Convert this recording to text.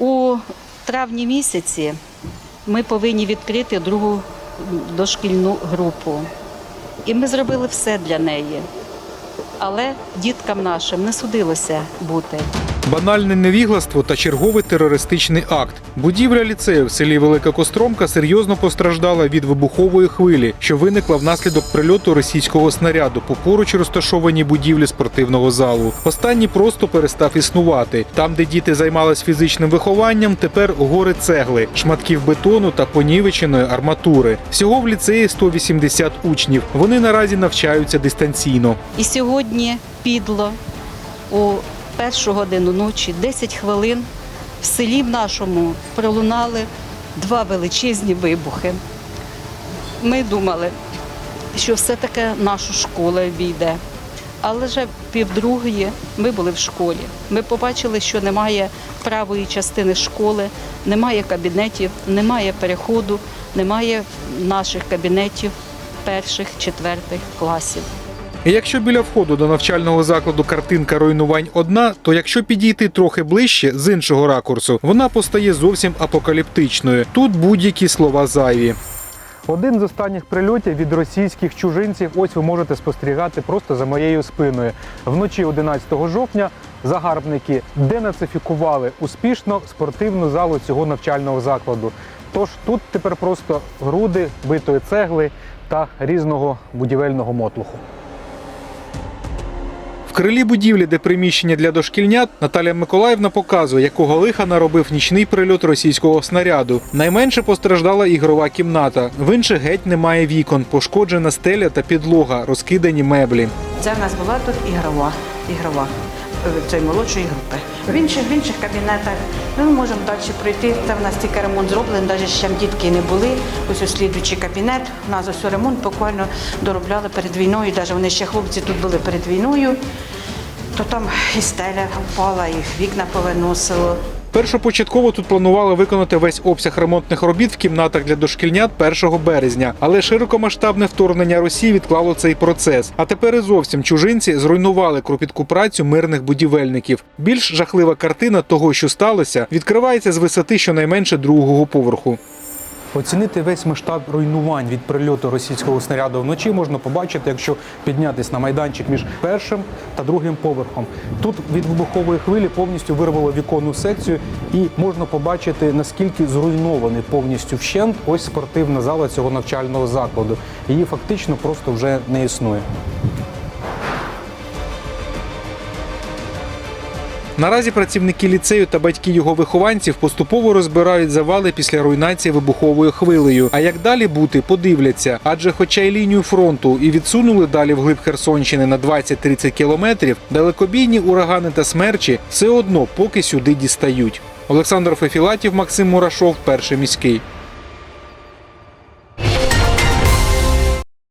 У травні місяці ми повинні відкрити другу дошкільну групу. І ми зробили все для неї. Але діткам нашим не судилося бути. Банальне невігластво та черговий терористичний акт. Будівля ліцею в селі Велика Костромка серйозно постраждала від вибухової хвилі, що виникла внаслідок прильоту російського снаряду по поруч розташованій будівлі спортивного залу. Останній просто перестав існувати. Там, де діти займались фізичним вихованням, тепер гори цегли, шматків бетону та понівеченої арматури. Всього в ліцеї 180 учнів. Вони наразі навчаються дистанційно. І сьогодні підло у першу годину ночі, 10 хвилин, в селі нашому пролунали два величезні вибухи. Ми думали, що все таки нашу школу обійде. Але вже півдругої ми були в школі. Ми побачили, що немає правої частини школи, немає кабінетів, немає переходу, немає наших кабінетів перших, четвертих класів. Якщо біля входу до навчального закладу картинка руйнувань одна, то якщо підійти трохи ближче з іншого ракурсу, вона постає зовсім апокаліптичною. Тут будь-які слова зайві. Один з останніх прильотів від російських чужинців. Ось ви можете спостерігати просто за моєю спиною. Вночі 11 жовтня загарбники денацифікували успішно спортивну залу цього навчального закладу. Тож тут тепер просто груди битої цегли та різного будівельного мотлуху. В крилі будівлі, де приміщення для дошкільнят, Наталія Миколаївна показує, якого лиха наробив нічний прильот російського снаряду. Найменше постраждала ігрова кімната. В інших геть немає вікон, пошкоджена стеля та підлога, розкидані меблі. Це в нас була тут ігрова, ігрова е, цієї молодшої групи. В інших, в інших кабінетах ну, ми можемо далі пройти. Це в нас тільки ремонт зроблений, навіть ще дітки не були. Ось ось слідуючий кабінет. У нас ось ремонт буквально доробляли перед війною. Навіть вони ще хлопці тут були перед війною. То там і стеля впала, і вікна повиносило. Першопочатково тут планували виконати весь обсяг ремонтних робіт в кімнатах для дошкільнят 1 березня, але широкомасштабне вторгнення Росії відклало цей процес. А тепер і зовсім чужинці зруйнували кропітку працю мирних будівельників. Більш жахлива картина того, що сталося, відкривається з висоти щонайменше другого поверху. Оцінити весь масштаб руйнувань від прильоту російського снаряду вночі можна побачити, якщо піднятись на майданчик між першим та другим поверхом. Тут від вибухової хвилі повністю вирвало віконну секцію, і можна побачити наскільки зруйнований повністю вщент ось спортивна зала цього навчального закладу. Її фактично просто вже не існує. Наразі працівники ліцею та батьки його вихованців поступово розбирають завали після руйнації вибуховою хвилею. А як далі бути, подивляться. Адже, хоча й лінію фронту і відсунули далі вглиб Херсонщини на 20-30 кілометрів, далекобійні урагани та смерчі все одно поки сюди дістають. Олександр Фефілатів, Максим Мурашов, перший міський.